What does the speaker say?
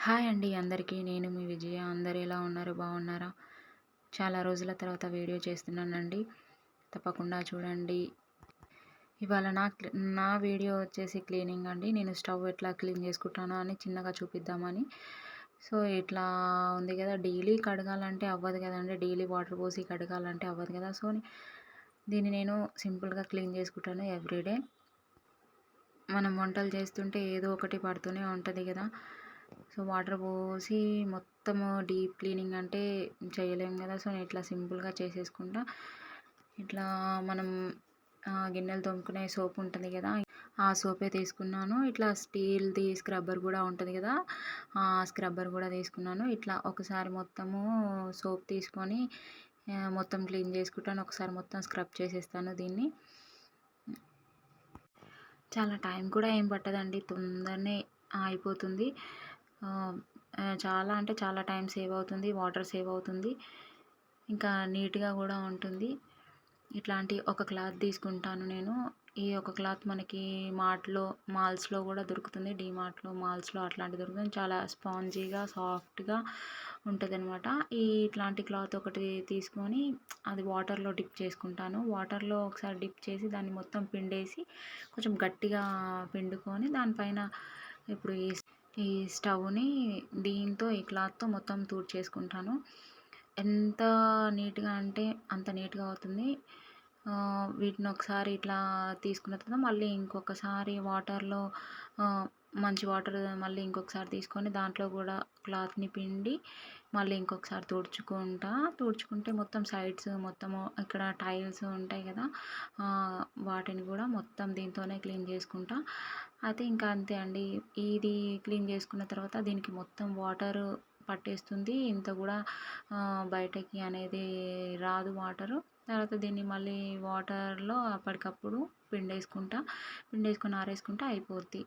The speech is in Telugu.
హాయ్ అండి అందరికీ. నేను మీ విజయ. అందరు ఎలా ఉన్నారు? బాగున్నారా? చాలా రోజుల తర్వాత వీడియో చేస్తున్నానండి. తప్పకుండా చూడండి. ఇవాళ నా నా వీడియో వచ్చేసి క్లీనింగ్ అండి. నేను స్టవ్ ఎట్లా క్లీన్ చేసుకుంటానో అని చిన్నగా చూపిద్దామని. సో ఇట్లా ఉంది కదా డైలీ కడగాలంటే అవ్వదు కదండి. డైలీ వాటర్ పోసి కడగాలంటే అవ్వదు కదా. సో దీన్ని నేను సింపుల్గా క్లీన్ చేసుకుంటాను ఎవ్రీడే మనం వంటలు చేస్తుంటే ఏదో ఒకటి పడుతూనే ఉంటుంది కదా. సో వాటర్ పోసి మొత్తము డీప్ క్లీనింగ్ అంటే చేయలేము కదా. సో నేను ఇట్లా సింపుల్గా చేసేసుకుంటా. ఇట్లా మనం గిన్నెలు తోముకునే సోప్ ఉంటుంది కదా. ఆ సోపే తీసుకున్నాను. ఇట్లా స్టీల్ది స్క్రబ్బర్ కూడా ఉంటుంది కదా. ఆ స్క్రబ్బర్ కూడా తీసుకున్నాను. ఇట్లా ఒకసారి మొత్తము సోప్ తీసుకొని మొత్తం క్లీన్ చేసుకుంటాను ఒకసారి మొత్తం స్క్రబ్ చేసేస్తాను దీన్ని. చాలా టైం కూడా ఏం పట్టదండి. తొందరనే అయిపోతుంది. చాలా అంటే చాలా టైం సేవ్ అవుతుంది వాటర్ సేవ్ అవుతుంది ఇంకా నీట్గా కూడా ఉంటుంది. ఇట్లాంటి ఒక క్లాత్ తీసుకుంటాను నేను. ఈ ఒక క్లాత్ మనకి మార్ట్లో మాల్స్లో కూడా దొరుకుతుంది. డీమార్ట్లో మాల్స్లో అట్లాంటి దొరుకుతుంది. చాలా స్పాంజీగా సాఫ్ట్గా ఉంటుంది అనమాట ఈ ఇట్లాంటి క్లాత్ ఒకటి తీసుకొని అది వాటర్లో డిప్ చేసుకుంటాను. వాటర్లో ఒకసారి డిప్ చేసి దాన్ని మొత్తం పిండేసి కొంచెం గట్టిగా పిండుకొని దానిపైన ఇప్పుడు ఈ ఈ స్టవ్ని దీంతో ఈ క్లాత్తో మొత్తం చేసుకుంటాను. ఎంత నీట్గా అంటే అంత నీట్గా అవుతుంది. వీటిని ఒకసారి ఇట్లా తీసుకున్న తర్వాత మళ్ళీ ఇంకొకసారి వాటర్లో మంచి వాటర్ మళ్ళీ ఇంకొకసారి తీసుకొని దాంట్లో కూడా క్లాత్ని పిండి మళ్ళీ ఇంకొకసారి తుడుచుకుంటా. తుడుచుకుంటే మొత్తం సైడ్స్ మొత్తము ఇక్కడ టైల్స్ ఉంటాయి కదా వాటిని కూడా మొత్తం దీంతోనే క్లీన్ చేసుకుంటా. అయితే ఇంకా అంతే అండి. ఇది క్లీన్ చేసుకున్న తర్వాత దీనికి మొత్తం వాటర్ పట్టేస్తుంది. ఇంత కూడా బయటకి అనేది రాదు వాటరు. తర్వాత దీన్ని మళ్ళీ వాటర్లో అప్పటికప్పుడు పిండేసుకుంటా. పిండేసుకొని ఆరేసుకుంటే అయిపోద్ది.